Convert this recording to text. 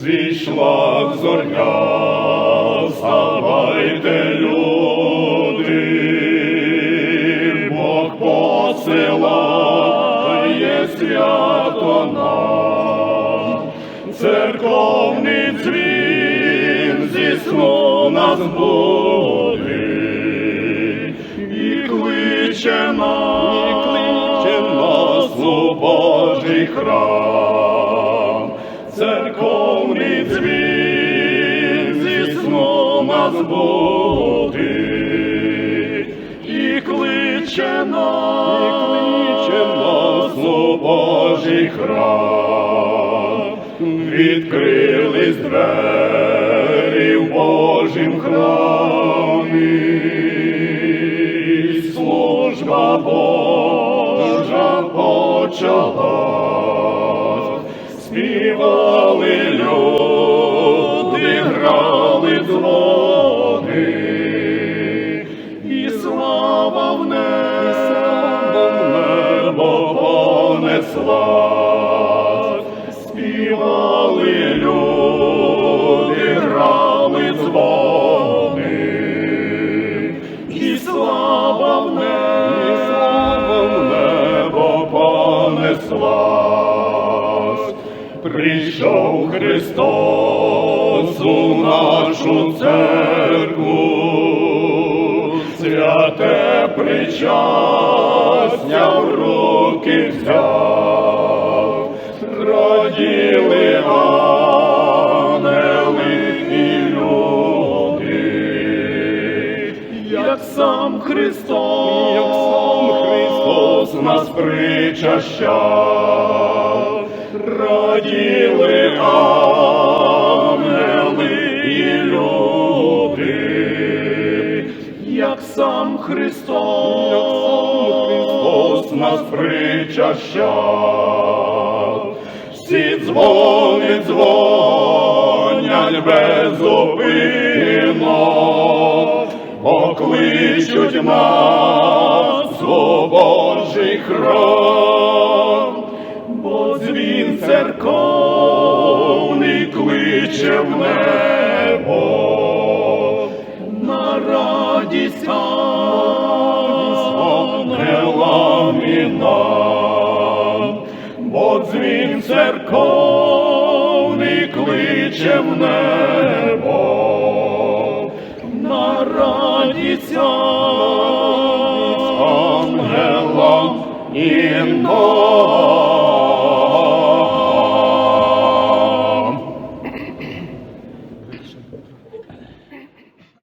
Зійшла зоря, вставайте, люди, Бог посилає свято нам, церковний дзвін зі сну нас буде, і кличе нас, і кличе нас у Божий храм, церковний дзвін зі нас буде, і кличе нас, кличе нас у Божий храм, відкрились двері в Божім храмі, служба Божа почалась, понесла, співали люди, грали дзвони, і слава в небо понеслась. Прийшов Христос у нашу церкву, святе причастя в руки взяв, як сам Христос, як сам Христос нас причащав, раділи ангели і люди, як сам Христос, як сам Христос нас причащав, всі дзвони дзвонять безупинно, покличуть нас Божий храм, бо дзвін церковний кличе в небо, на радість ангелам і нам, бо дзвін церковний кличе в небо, ангелам і нам.